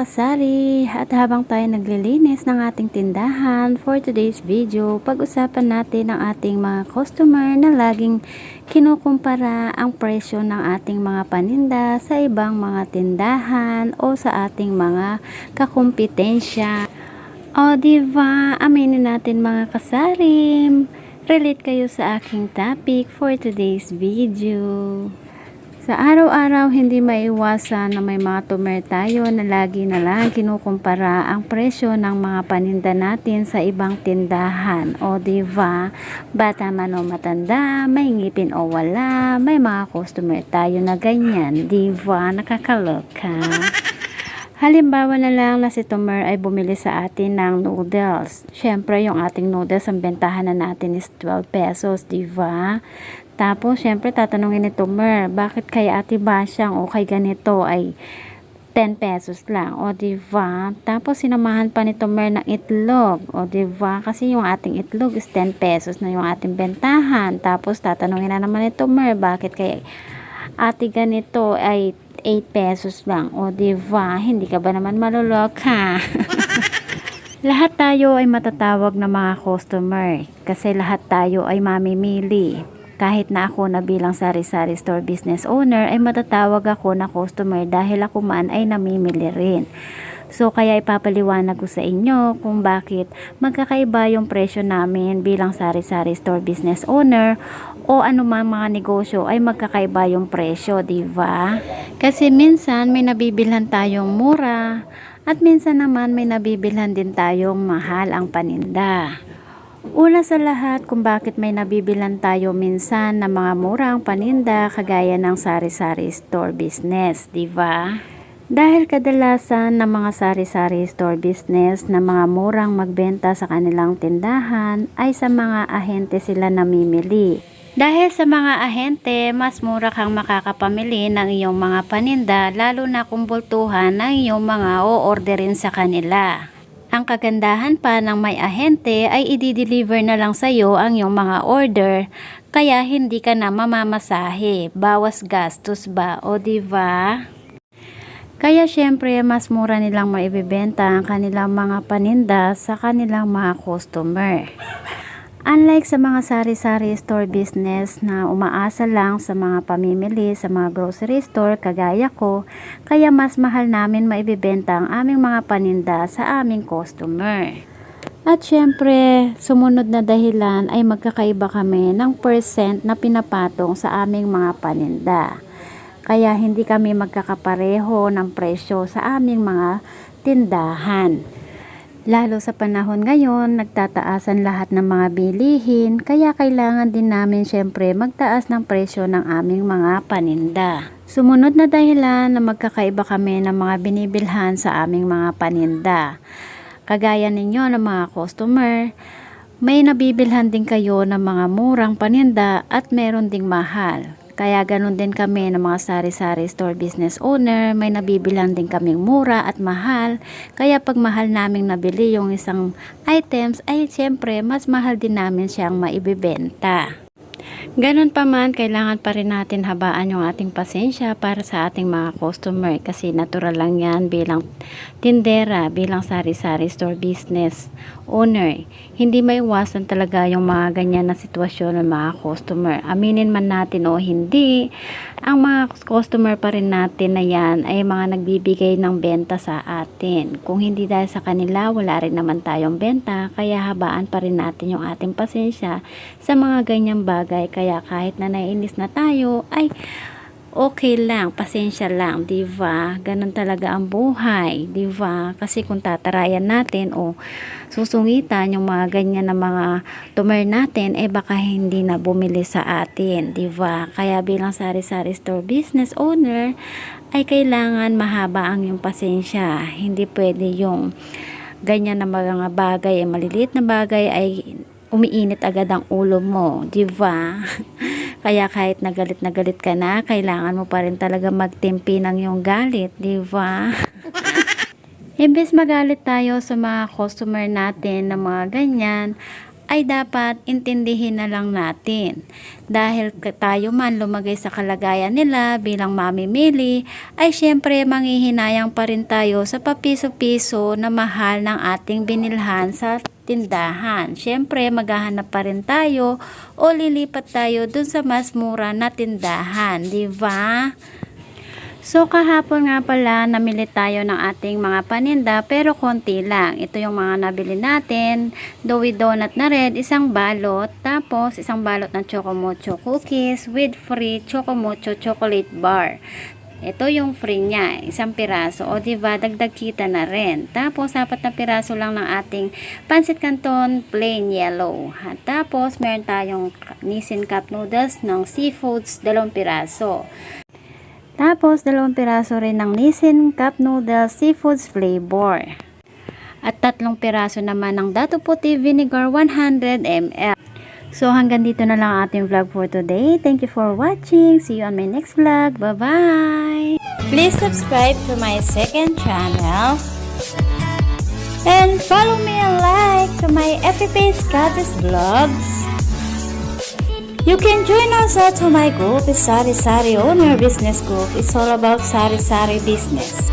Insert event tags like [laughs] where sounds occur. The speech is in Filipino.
kasari at habang tayo naglilinis ng ating tindahan for today's video, pag-usapan natin ang ating mga customer na laging kinukumpara ang presyo ng ating mga paninda sa ibang mga tindahan o sa ating mga kakumpetensya. O diba, aminin natin mga kasarim, relate kayo sa aking topic for today's video. Sa araw-araw, hindi maiwasan na may mga tumer tayo na lagi na lang kinukumpara ang presyo ng mga paninda natin sa ibang tindahan. O diba, bata man o matanda, may ngipin o wala, may mga customer tayo na ganyan. Diba, nakakaloka. Halimbawa na lang na si Tomer ay bumili sa atin ng noodles. Siyempre, yung ating noodles, ang bentahan na natin is 12 pesos, di ba? Tapos, siyempre, tatanungin ni Tomer, bakit kay Ate Basyang o kay ganito ay 10 pesos lang, o di ba? Tapos, sinamahan pa ni Tomer ng itlog, o di ba? Kasi yung ating itlog is 10 pesos na yung ating bentahan. Tapos, tatanungin na naman ni Tomer, bakit kay ate ganito ay 8 pesos lang. O, diba? Hindi ka ba naman maluloka? [laughs] lahat tayo ay matatawag na mga customer kasi lahat tayo ay mamimili. Kahit na ako na bilang sari-sari store business owner ay matatawag ako na customer dahil ako man ay namimili rin. So kaya ipapaliwanag ko sa inyo kung bakit magkakaiba yung presyo namin bilang sari-sari store business owner o anumang mga negosyo ay magkakaiba yung presyo, di ba? Kasi minsan may nabibilhan tayong mura at minsan naman may nabibilhan din tayong mahal ang paninda. Una sa lahat kung bakit may nabibilan tayo minsan na mga murang paninda kagaya ng sari-sari store business, di ba? Dahil kadalasan ng mga sari-sari store business na mga murang magbenta sa kanilang tindahan ay sa mga ahente sila namimili. Dahil sa mga ahente, mas mura kang makakapamili ng iyong mga paninda lalo na kung bultuhan ng iyong mga o-orderin sa kanila. Ang kagandahan pa ng may ahente ay i-deliver na lang sa iyo ang iyong mga order kaya hindi ka na mamamasahe. Bawas gastos ba o di ba? Kaya syempre mas mura nilang maibibenta ang kanilang mga paninda sa kanilang mga customer. Unlike sa mga sari-sari store business na umaasa lang sa mga pamimili sa mga grocery store kagaya ko, kaya mas mahal namin maibibenta ang aming mga paninda sa aming customer. At syempre, sumunod na dahilan ay magkakaiba kami ng percent na pinapatong sa aming mga paninda. Kaya hindi kami magkakapareho ng presyo sa aming mga tindahan. Lalo sa panahon ngayon, nagtataasan lahat ng mga bilihin, kaya kailangan din namin syempre magtaas ng presyo ng aming mga paninda. Sumunod na dahilan na magkakaiba kami ng mga binibilhan sa aming mga paninda. Kagaya ninyo ng mga customer, may nabibilhan din kayo ng mga murang paninda at meron ding mahal. Kaya ganun din kami ng mga sari-sari store business owner, may nabibilang din kaming mura at mahal. Kaya pag mahal naming nabili yung isang items, ay siyempre mas mahal din namin siyang maibibenta. Ganun pa man, kailangan pa rin natin habaan yung ating pasensya para sa ating mga customer kasi natural lang yan bilang tindera, bilang sari-sari store business owner. Hindi maiwasan talaga yung mga ganyan na sitwasyon ng mga customer. Aminin man natin o hindi, ang mga customer pa rin natin na yan ay mga nagbibigay ng benta sa atin. Kung hindi dahil sa kanila, wala rin naman tayong benta, kaya habaan pa rin natin yung ating pasensya sa mga ganyang bagay. Kaya kahit na naiinis na tayo, ay okay lang, pasensya lang, 'di ba? Ganun talaga ang buhay, 'di ba? Kasi kung tatarayan natin o susungitan yung mga ganyan na mga tumer natin, eh baka hindi na bumili sa atin, 'di ba? Kaya bilang sari-sari store business owner, ay kailangan mahaba ang yung pasensya. Hindi pwede yung ganyan na mga bagay, eh, maliliit na bagay ay umiinit agad ang ulo mo, 'di ba? [laughs] Kaya kahit nagalit na galit ka na, kailangan mo pa rin talaga magtimpi ng yung galit, di ba? [laughs] Imbes magalit tayo sa mga customer natin na mga ganyan, ay dapat intindihin na lang natin. Dahil tayo man lumagay sa kalagayan nila bilang mamimili, ay syempre manghihinayang pa rin tayo sa papiso-piso na mahal ng ating binilhan sa tindahan. Syempre, maghahanap pa rin tayo o lilipat tayo dun sa mas mura na tindahan, di ba? So kahapon nga pala namili tayo ng ating mga paninda pero konti lang. Ito yung mga nabili natin. Doughy donut na red, isang balot. Tapos isang balot ng Chocomocho cookies with free Chocomocho chocolate bar. Ito yung free niya, isang piraso. O diba, dagdag kita na rin. Tapos, apat na piraso lang ng ating pancit canton plain yellow. At tapos, meron tayong Nissin cup noodles ng seafoods, dalawang piraso. Tapos, dalawang piraso rin ng Nissin Cup Noodles Seafoods Flavor. At tatlong piraso naman ng Dato Puti Vinegar 100 ml. So, hanggang dito na lang ang ating vlog for today. Thank you for watching. See you on my next vlog. Bye-bye! Please subscribe to my second channel. And follow me and like to my page, Goddess Vlogs. You can join us to my group, Sari Sari Owner Business Group. It's all about Sari Sari business.